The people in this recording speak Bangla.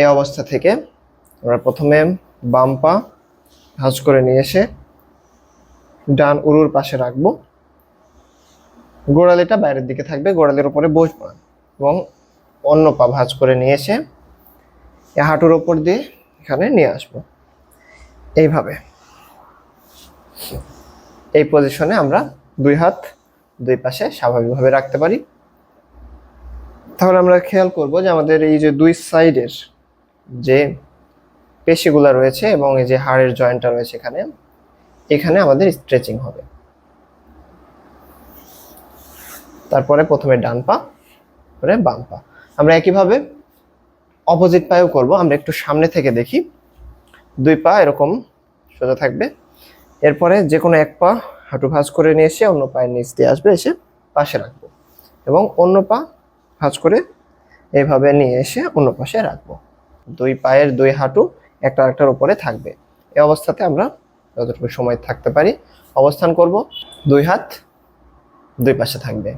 এই অবস্থা থেকে আমরা প্রথমে বাম পা ভাঁজ করে নিয়ে এসে ডান উরুর পাশে রাখব। গোড়ালিটা বাইরের দিকে থাকবে, গোড়ালির উপরে বসবো। এবং অন্য পা ভাঁজ করে নিয়ে এসে এই হাঁটুর ওপর দিয়ে এখানে নিয়ে আসব। এইভাবে। এই পজিশনে আমরা দুই হাত দুই পাশে স্বাভাবিকভাবে রাখতে পারি। তাহলে আমরা খেয়াল করব যে আমাদের এই যে দুই সাইডের যে পেশিগুলো রয়েছে এবং এই যে হাড়ের জয়েন্টটা রয়েছে এখানে এখানে আমাদের স্ট্রেচিং হবে। তারপরে প্রথমে ডান পা পরে বাম পা। আমরা একইভাবে অপোজিট পায়েও করব। আমরা একটু সামনে থেকে দেখি। দুই পা এরকম সোজা থাকবে। এরপরে যে কোনো এক পা হাঁটু ভাঁজ করে নিয়ে এসে অন্য পায়ের নিচ দিয়ে আসবে, এসে পাশে রাখব। এবং অন্য পা ভাঁজ করে এইভাবে নিয়ে এসে অন্য পাশে রাখব। দুই পায়ের দুই হাঁটু একটা একটার উপরে থাকবে। এ অবস্থাতে আমরা যতটুকু সময় থাকতে পারি অবস্থান করব। দুই হাত দুই পাশে থাকবে।